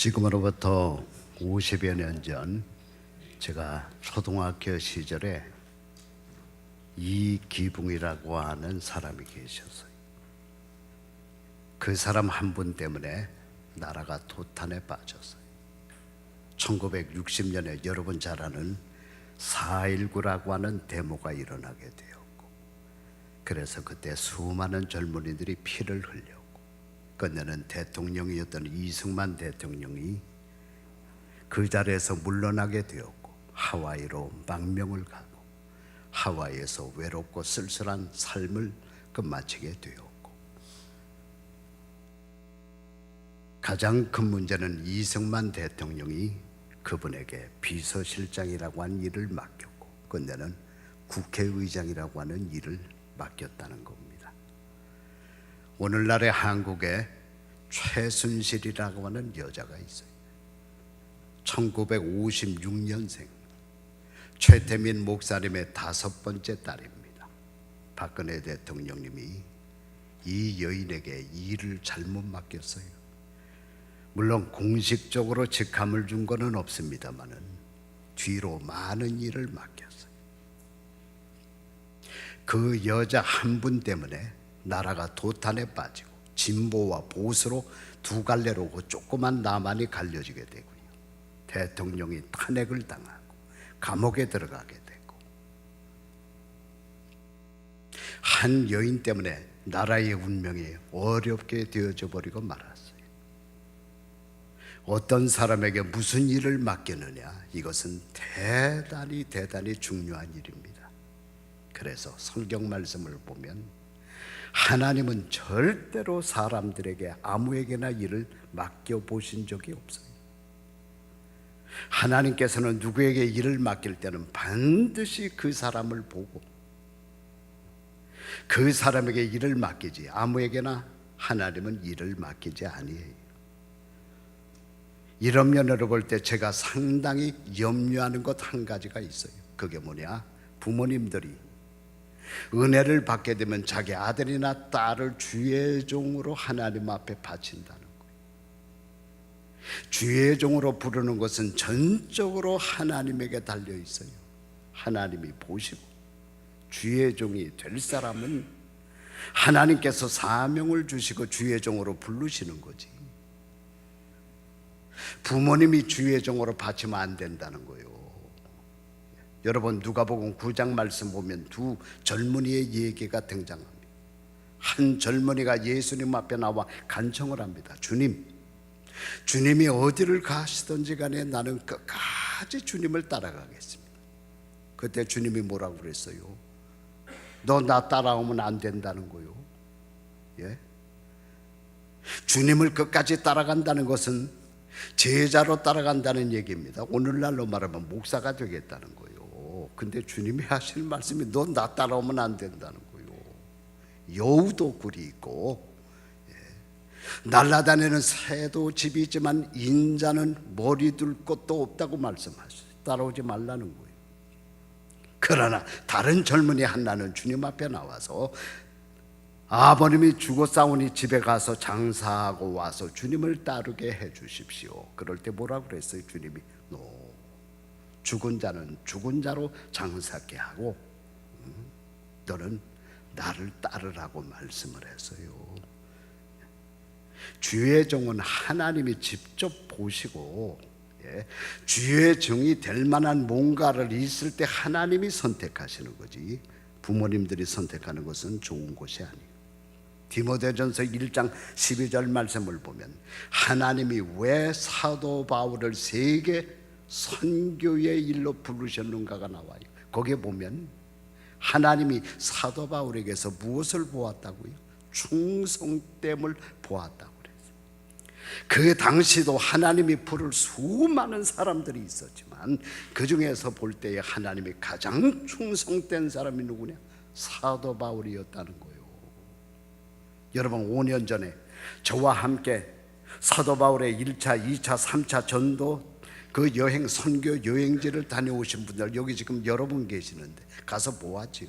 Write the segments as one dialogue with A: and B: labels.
A: 지금으로부터 50여 년 전 제가 초등학교 시절에 이기붕이라고 하는 사람이 계셨어요. 그 사람 한 분 때문에 나라가 도탄에 빠졌어요. 1960년에 여러분 잘 아는 4.19라고 하는 데모가 일어나게 되었고 그래서 그때 수많은 젊은이들이 피를 흘렸 고 끝내는 대통령이었던 이승만 대통령이 그 자리에서 물러나게 되었고 하와이로 망명을 가고 하와이에서 외롭고 쓸쓸한 삶을 끝마치게 되었고 가장 큰 문제는 이승만 대통령이 그분에게 비서실장이라고 하는 일을 맡겼고 끝내는 국회의장이라고 하는 일을 맡겼다는 겁니다. 오늘날의 한국에 최순실이라고 하는 여자가 있어요. 1956년생 최태민 목사님의 다섯 번째 딸입니다. 박근혜 대통령님이 이 여인에게 일을 잘못 맡겼어요. 물론 공식적으로 직함을 준 거는 없습니다만은 뒤로 많은 일을 맡겼어요. 그 여자 한 분 때문에 나라가 도탄에 빠지고 진보와 보수로 두 갈래로 그 조그만 나만이 갈려지게 되고요. 대통령이 탄핵을 당하고 감옥에 들어가게 되고 한 여인 때문에 나라의 운명이 어렵게 되어져 버리고 말았어요. 어떤 사람에게 무슨 일을 맡기느냐 이것은 대단히 대단히 중요한 일입니다. 그래서 성경 말씀을 보면 하나님은 절대로 사람들에게 아무에게나 일을 맡겨 보신 적이 없어요. 하나님께서는 누구에게 일을 맡길 때는 반드시 그 사람을 보고 그 사람에게 일을 맡기지 아무에게나 하나님은 일을 맡기지 아니해요. 이런 면으로 볼 때 제가 상당히 염려하는 것 한 가지가 있어요. 그게 뭐냐? 부모님들이 은혜를 받게 되면 자기 아들이나 딸을 주의 종으로 하나님 앞에 바친다는 거예요. 주의 종으로 부르는 것은 전적으로 하나님에게 달려 있어요. 하나님이 보시고 주의 종이 될 사람은 하나님께서 사명을 주시고 주의 종으로 부르시는 거지. 부모님이 주의 종으로 바치면 안 된다는 거예요. 여러분 누가복음 9장 말씀 보면 두 젊은이의 얘기가 등장합니다. 한 젊은이가 예수님 앞에 나와 간청을 합니다. 주님, 주님이 어디를 가시든지 간에 나는 끝까지 주님을 따라가겠습니다. 그때 주님이 뭐라고 그랬어요? 너 나 따라오면 안 된다는 거요. 예? 주님을 끝까지 따라간다는 것은 제자로 따라간다는 얘기입니다. 오늘날로 말하면 목사가 되겠다는 거예요. 근데 주님이 하실 말씀이 너 나 따라오면 안 된다는 거예요. 여우도 굴이 있고 예. 날라다니는 새도 집이 있지만 인자는 머리 둘 곳도 없다고 말씀하셨어요. 따라오지 말라는 거예요. 그러나 다른 젊은이 하나는 주님 앞에 나와서 아버님이 죽어 싸우니 집에 가서 장사하고 와서 주님을 따르게 해 주십시오. 그럴 때 뭐라 그랬어요? 주님이 노 죽은 자는 죽은 자로 장사케 하고 음, 너는 나를 따르라고 말씀을 했어요. 주의 종은 하나님이 직접 보시고 예, 주의 종이 될 만한 뭔가를 있을 때 하나님이 선택하시는 거지 부모님들이 선택하는 것은 좋은 것이 아니에요. 디모데전서 1장 12절 말씀을 보면 하나님이 왜 사도 바울을 세계 선교의 일로 부르셨는가가 나와요. 거기에 보면 하나님이 사도 바울에게서 무엇을 보았다고요? 충성됨을 보았다고 그랬어요. 그 당시도 하나님이 부를 수많은 사람들이 있었지만 그 중에서 볼 때에 하나님이 가장 충성된 사람이 누구냐? 사도 바울이었다는 거예요. 여러분 5년 전에 저와 함께 사도 바울의 1차, 2차, 3차 전도 그 여행 선교 여행지를 다녀오신 분들 여기 지금 여러 분 계시는데 가서 보았지요.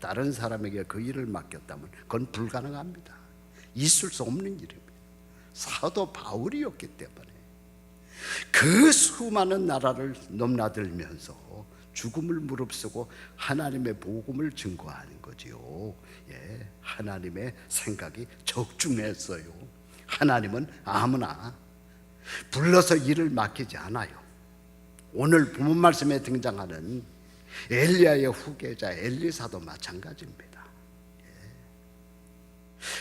A: 다른 사람에게 그 일을 맡겼다면 그건 불가능합니다. 있을 수 없는 일입니다. 사도 바울이었기 때문에 그 수많은 나라를 넘나들면서 죽음을 무릅쓰고 하나님의 복음을 증거하는 거지요. 예, 하나님의 생각이 적중했어요. 하나님은 아무나 불러서 일을 맡기지 않아요. 오늘 본문 말씀에 등장하는 엘리야의 후계자 엘리사도 마찬가지입니다. 예.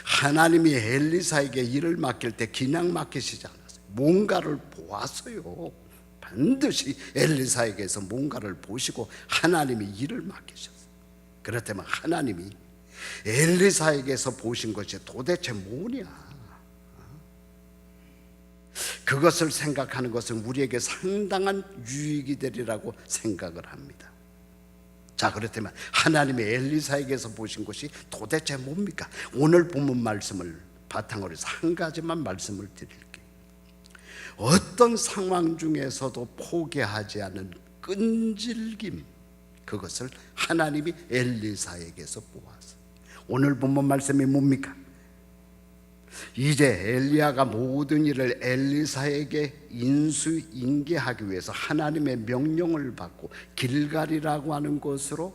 A: 하나님이 엘리사에게 일을 맡길 때 그냥 맡기시지 않았어요. 뭔가를 보았어요. 반드시 엘리사에게서 뭔가를 보시고 하나님이 일을 맡기셨어요. 그렇다면 하나님이 엘리사에게서 보신 것이 도대체 뭐냐? 그것을 생각하는 것은 우리에게 상당한 유익이 되리라고 생각을 합니다. 자, 그렇다면 하나님의 엘리사에게서 보신 것이 도대체 뭡니까? 오늘 본문 말씀을 바탕으로 해서 한 가지만 말씀을 드릴게요. 어떤 상황 중에서도 포기하지 않은 끈질김, 그것을 하나님이 엘리사에게서 보았어요. 오늘 본문 말씀이 뭡니까? 이제 엘리야가 모든 일을 엘리사에게 인수인계하기 위해서 하나님의 명령을 받고 길갈이라고 하는 곳으로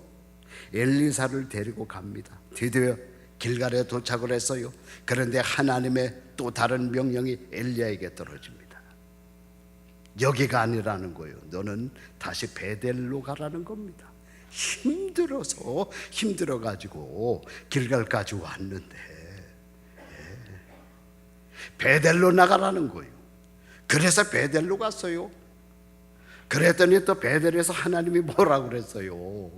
A: 엘리사를 데리고 갑니다. 드디어 길갈에 도착을 했어요. 그런데 하나님의 또 다른 명령이 엘리야에게 떨어집니다. 여기가 아니라는 거예요. 너는 다시 베델로 가라는 겁니다. 힘들어서 힘들어 가지고 길갈까지 왔는데 베델로 나가라는 거예요. 그래서 베델로 갔어요. 그랬더니 또 베델에서 하나님이 뭐라고 그랬어요?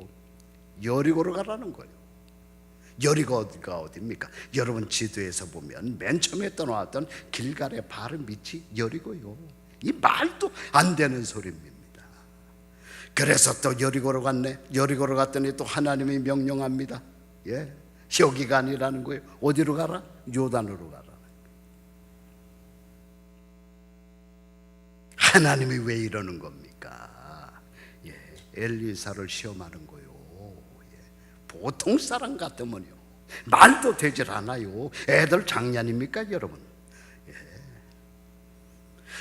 A: 여리고로 가라는 거예요. 여리고 어디가 어디입니까? 여러분 지도에서 보면 맨 처음에 떠나왔던 길갈의 바로 밑이 여리고요. 이 말도 안 되는 소리입니다. 그래서 또 여리고로 갔네. 여리고로 갔더니 또 하나님이 명령합니다. 예, 여기가 아니라는 거예요. 어디로 가라? 요단으로 가라. 하나님이 왜 이러는 겁니까? 예, 엘리사를 시험하는 거요. 예, 보통 사람 같으면요. 말도 되질 않아요. 애들 장난입니까, 여러분? 예.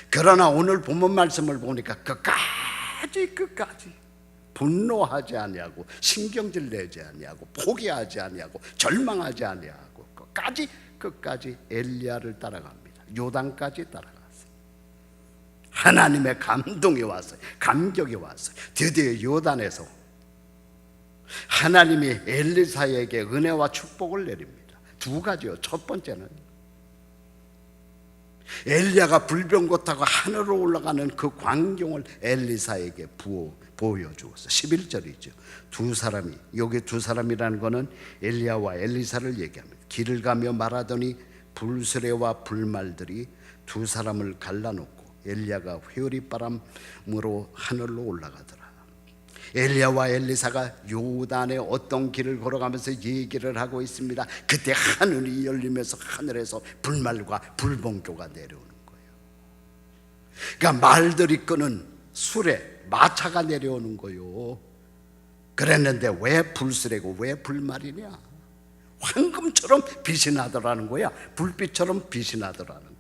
A: 그러나 오늘 본문 말씀을 보니까 끝까지 끝까지 분노하지 아니하고 신경질 내지 아니하고 포기하지 아니하고 절망하지 아니하고 끝까지 끝까지 엘리야를 따라갑니다. 요단까지 따라가. 하나님의 감동이 왔어요. 감격이 왔어요. 드디어 요단에서 하나님이 엘리사에게 은혜와 축복을 내립니다. 두 가지요. 첫 번째는 엘리야가 불병고 타고 하늘로 올라가는 그 광경을 엘리사에게 부어, 보여주었어. 11절이죠. 두 사람이 여기 두 사람이라는 것은 엘리야와 엘리사를 얘기합니다. 길을 가며 말하더니 불수레와 불말들이 두 사람을 갈라놓고 엘리야가 회오리 바람으로 하늘로 올라가더라. 엘리야와 엘리사가 요단의 어떤 길을 걸어가면서 얘기를 하고 있습니다. 그때 하늘이 열리면서 하늘에서 불말과 불봉교가 내려오는 거예요. 그러니까 말들이 끄는 술에 마차가 내려오는 거요. 그랬는데 왜 불수레고 왜 불말이냐? 황금처럼 빛이 나더라는 거야. 불빛처럼 빛이 나더라는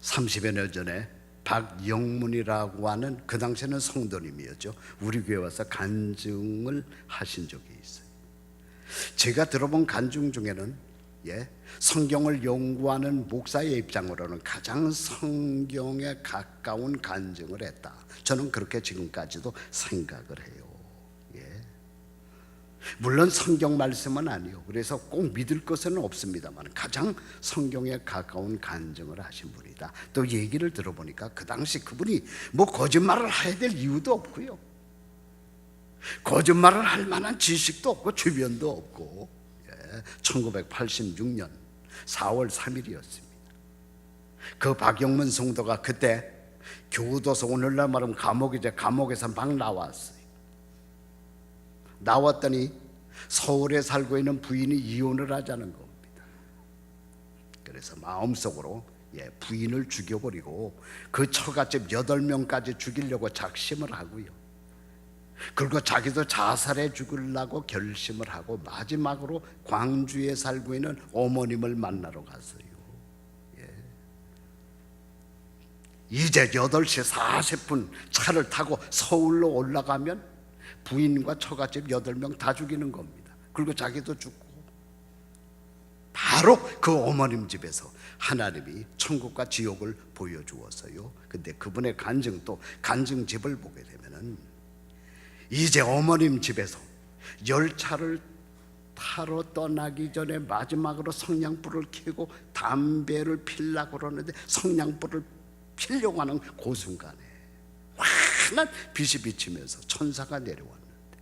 A: 30여 년 전에 박영문이라고 하는 그 당시에는 성도님이었죠. 우리 교회 와서 간증을 하신 적이 있어요. 제가 들어본 간증 중에는 예, 성경을 연구하는 목사의 입장으로는 가장 성경에 가까운 간증을 했다. 저는 그렇게 지금까지도 생각을 해요. 물론 성경 말씀은 아니요. 그래서 꼭 믿을 것은 없습니다만 가장 성경에 가까운 간증을 하신 분이다. 또 얘기를 들어보니까 그 당시 그분이 뭐 거짓말을 해야 될 이유도 없고요. 거짓말을 할 만한 지식도 없고 주변도 없고 예, 1986년 4월 3일이었습니다. 그 박영문 성도가 그때 교도소 오늘날 말하면 감옥이제 감옥에서 막 나왔어요. 나왔더니 서울에 살고 있는 부인이 이혼을 하자는 겁니다. 그래서 마음속으로 예, 부인을 죽여버리고 그 처갓집 8명까지 죽이려고 작심을 하고요. 그리고 자기도 자살해 죽으려고 결심을 하고 마지막으로 광주에 살고 있는 어머님을 만나러 갔어요. 예. 이제 8시 40분 차를 타고 서울로 올라가면 부인과 처갓집 8명 다 죽이는 겁니다. 그리고 자기도 죽고. 바로 그 어머님 집에서 하나님이 천국과 지옥을 보여주었어요. 근데 그분의 간증도 간증집을 보게 되면은 이제 어머님 집에서 열차를 타러 떠나기 전에 마지막으로 성냥불을 켜고 담배를 필라고 그러는데 성냥불을 피려고 하는 그 순간에 환한 빛이 비치면서 천사가 내려왔는데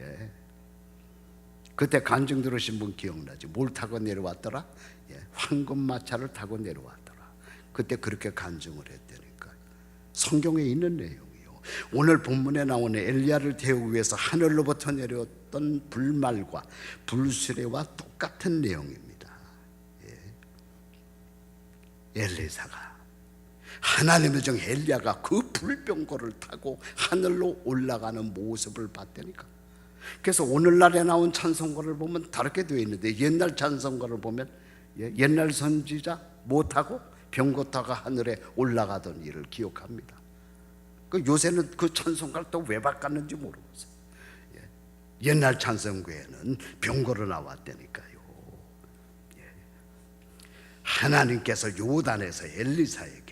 A: 예. 그때 간증 들으신 분 기억나지? 뭘 타고 내려왔더라? 예. 황금 마차를 타고 내려왔더라 그때 그렇게 간증을 했다니까 성경에 있는 내용이요 오늘 본문에 나오는 엘리야를 태우기 위해서 하늘로부터 내려왔던 불말과 불수레와 똑같은 내용입니다 예. 엘리사가 하나님의 정 엘리야가 그 불병거를 타고 하늘로 올라가는 모습을 봤다니까. 그래서 오늘날에 나온 찬송가를 보면 다르게 되어 있는데 옛날 찬송가를 보면 예, 옛날 선지자 못하고 병거 타고 하늘에 올라가던 일을 기억합니다. 그 요새는 그 찬송가를 또 왜 바꿨는지 모르겠어요. 예, 옛날 찬송가에는 병거로 나왔다니까요. 예. 하나님께서 요단에서 엘리사에게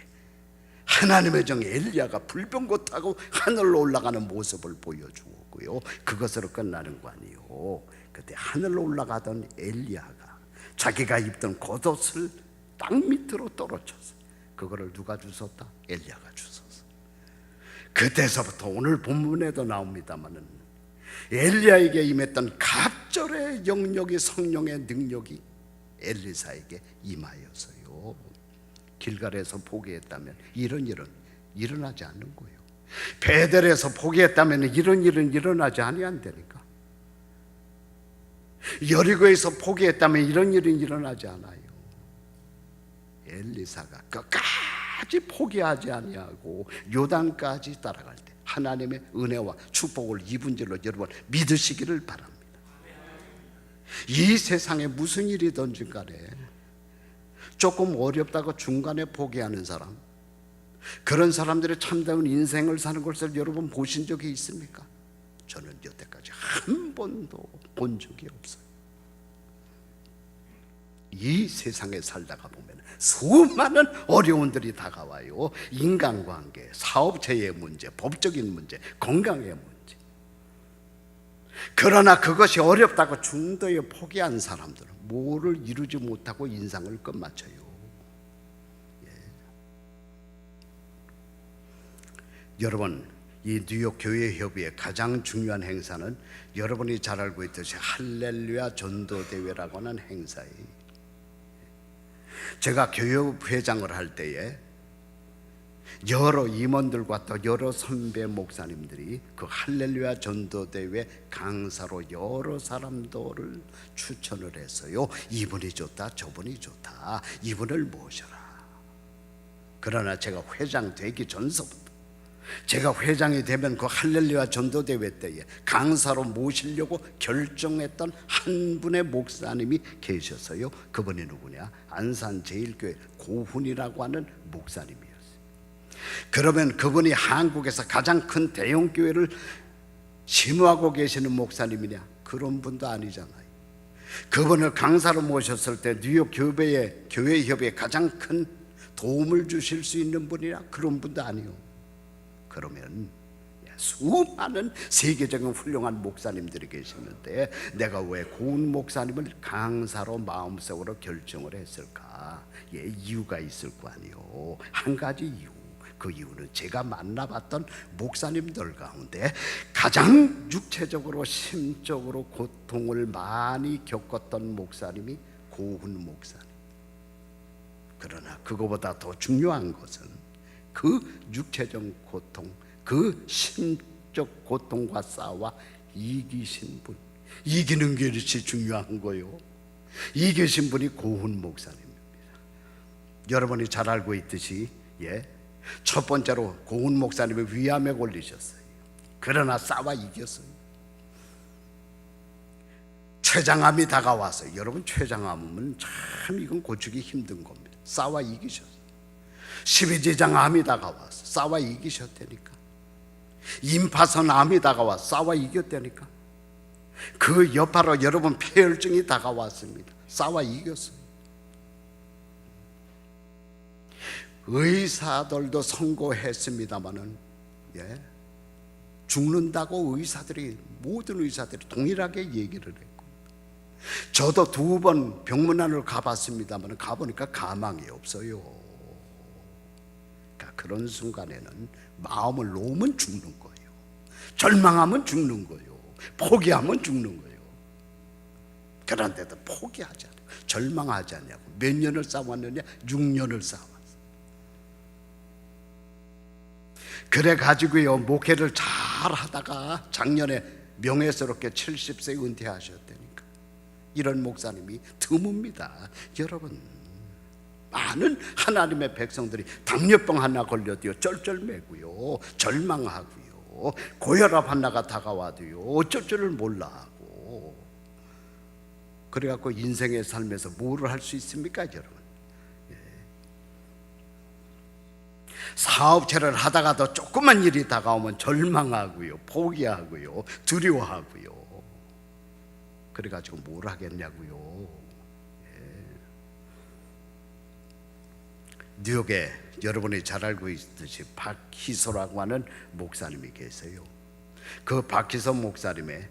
A: 하나님의 정 엘리야가 불병거 타고 하늘로 올라가는 모습을 보여주었고요. 그것으로 끝나는 거 아니요. 그때 하늘로 올라가던 엘리야가 자기가 입던 겉옷을 땅 밑으로 떨어졌어. 그거를 누가 주웠다? 엘리야가 주웠어. 그때서부터 오늘 본문에도 나옵니다마는 엘리야에게 임했던 갑절의 영역이 성령의 능력이 엘리사에게 임하였어요. 길갈에서 포기했다면 이런 일은 일어나지 않는 거예요. 베델에서 포기했다면 이런 일은 일어나지 아니한다니까. 여리고에서 포기했다면 이런 일은 일어나지 않아요. 엘리사가 끝까지 포기하지 아니하고 요단까지 따라갈 때 하나님의 은혜와 축복을 입은 줄로 여러분 믿으시기를 바랍니다. 이 세상에 무슨 일이든지 간에 조금 어렵다고 중간에 포기하는 사람 그런 사람들의 참다운 인생을 사는 것을 여러분 보신 적이 있습니까? 저는 여태까지 한 번도 본 적이 없어요. 이 세상에 살다가 보면 수많은 어려움들이 다가와요. 인간관계, 사업체의 문제, 법적인 문제, 건강의 문제. 그러나 그것이 어렵다고 중도에 포기한 사람들은 뭐를 이루지 못하고 인상을 끝마쳐요. 예. 여러분, 이 뉴욕 교회 협의회 가장 중요한 행사는 여러분이 잘 알고 있듯이 할렐루야 전도 대회라고 하는 행사예요. 제가 교육 회장을 할 때에 여러 임원들과 또 여러 선배 목사님들이 그 할렐루야 전도대회 강사로 여러 사람들을 추천을 했어요. 이분이 좋다, 저분이 좋다. 이분을 모셔라. 그러나 제가 회장 되기 전서부터 제가 회장이 되면 그 할렐루야 전도대회 때에 강사로 모시려고 결정했던 한 분의 목사님이 계셨어요. 그분이 누구냐? 안산 제일교회 고훈이라고 하는 목사님이었어요. 그러면 그분이 한국에서 가장 큰 대형 교회를 심호하고 계시는 목사님이냐? 그런 분도 아니잖아요. 그분을 강사로 모셨을 때 뉴욕 교회의 교회 협의에 가장 큰 도움을 주실 수 있는 분이냐? 그런 분도 아니요. 그러면 수많은 세계적인 훌륭한 목사님들이 계시는데 내가 왜 고은 목사님을 강사로 마음속으로 결정을 했을까? 예, 이유가 있을 거 아니요. 한 가지 이유. 그 이유는 제가 만나봤던 목사님들 가운데 가장 육체적으로 심적으로 고통을 많이 겪었던 목사님이 고훈 목사님. 그러나 그거보다 더 중요한 것은 그 육체적 고통, 그 심적 고통과 싸워 이기신 분, 이기는 것이 중요한 거요. 이기신 분이 고훈 목사님입니다. 여러분이 잘 알고 있듯이 예, 첫 번째로 고훈 목사님이 위암에 걸리셨어요. 그러나 싸워 이겼어요. 췌장암이 다가와서 여러분 췌장암은 참 이건 고치기 힘든 겁니다. 싸워 이기셨어요. 십이지장 암이 다가와서 싸워 이기셨다니까. 임파선 암이 다가와 싸워 이겼다니까. 그 여파로 여러분 폐혈증이 다가왔습니다. 싸워 이겼어요. 의사들도 선고했습니다마는 예. 죽는다고 의사들이 모든 의사들이 동일하게 얘기를 했고 저도 두 번 병문안을 가봤습니다만 가보니까 가망이 없어요. 그러니까 그런 순간에는 마음을 놓으면 죽는 거예요. 절망하면 죽는 거예요. 포기하면 죽는 거예요. 그런데도 포기하지 않고 절망하지 않냐고 몇 년을 싸웠느냐? 6년을 싸웠어. 그래 가지고요 목회를 잘 하다가 작년에 명예스럽게 70세 은퇴하셨다니까. 이런 목사님이 드뭅니다. 여러분 많은 하나님의 백성들이 당뇨병 하나 걸려도요 쩔쩔매고요 절망하고요 고혈압 하나가 다가와도요 어쩔 줄을 몰라 하고. 그래갖고 인생의 삶에서 뭐를 할 수 있습니까 여러분 사업체를 하다가도 조그만 일이 다가오면 절망하고요, 포기하고요, 두려워하고요. 그래가지고 뭘 하겠냐고요. 예. 뉴욕에 여러분이 잘 알고 있듯이 박희소라고 하는 목사님이 계세요. 그 박희소 목사님의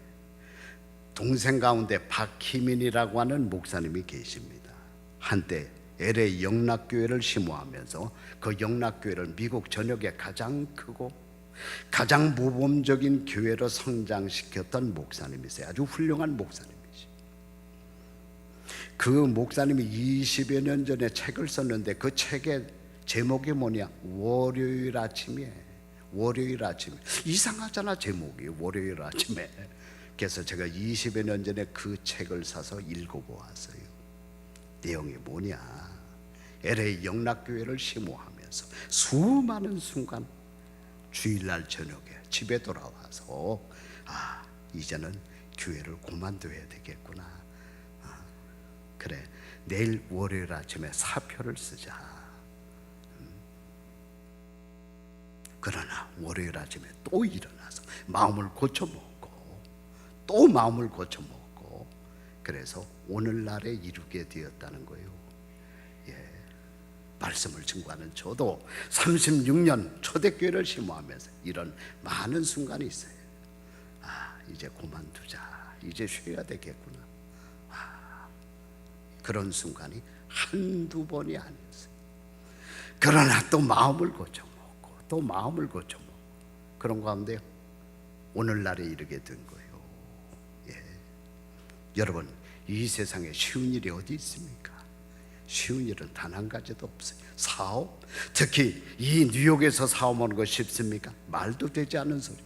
A: 동생 가운데 박희민이라고 하는 목사님이 계십니다. 한때 LA 영락교회를 심호하면서 그 영락교회를 미국 전역에 가장 크고 가장 모범적인 교회로 성장시켰던 목사님이세요. 아주 훌륭한 목사님이시. 그 목사님이 20여 년 전에 책을 썼는데 그 책의 제목이 뭐냐? 월요일 아침에 월요일 아침에 이상하잖아 제목이 월요일 아침에 그래서 제가 20여 년 전에 그 책을 사서 읽어보았어요. 내용이 뭐냐? LA 영락교회를 심호하면서 수많은 순간 주일날 저녁에 집에 돌아와서 아 이제는 교회를 그만둬야 되겠구나. 아, 그래 내일 월요일 아침에 사표를 쓰자. 음. 그러나 월요일 아침에 또 일어나서 마음을 고쳐 먹고 또 마음을 고쳐 먹고 그래서 오늘날에 이루게 되었다는 거예요. 예. 말씀을 증거하는 저도 36년 초대교회를 심호하면서 이런 많은 순간이 있어요. 아, 이제 그만두자. 이제 쉬어야 되겠구나. 아, 그런 순간이 한두 번이 아니었어요. 그러나 또 마음을 고쳐먹고, 또 마음을 고쳐먹고, 그런 가운데 오늘날에 이르게 된 거예요. 예. 여러분, 이 세상에 쉬운 일이 어디 있습니까? 쉬운 일은 단 한 가지도 없어요. 사업, 특히 이 뉴욕에서 사업하는 거 쉽습니까? 말도 되지 않은 소리요.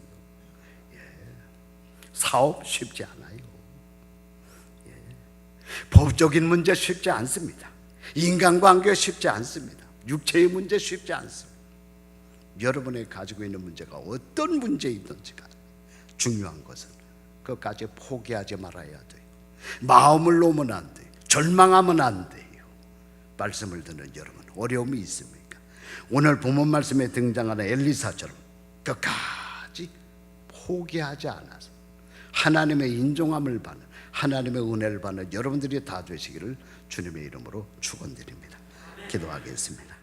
A: 예. 사업 쉽지 않아요. 예. 법적인 문제 쉽지 않습니다. 인간관계 쉽지 않습니다. 육체의 문제 쉽지 않습니다. 여러분이 가지고 있는 문제가 어떤 문제이든지가 중요한 것은 그것까지 포기하지 말아야 돼요. 마음을 놓으면 안 돼요. 절망하면 안 돼요. 말씀을 듣는 여러분 어려움이 있습니까? 오늘 본문 말씀에 등장하는 엘리사처럼 끝까지 포기하지 않아서 하나님의 인종함을 받는 하나님의 은혜를 받는 여러분들이 다 되시기를 주님의 이름으로 축원드립니다. 기도하겠습니다.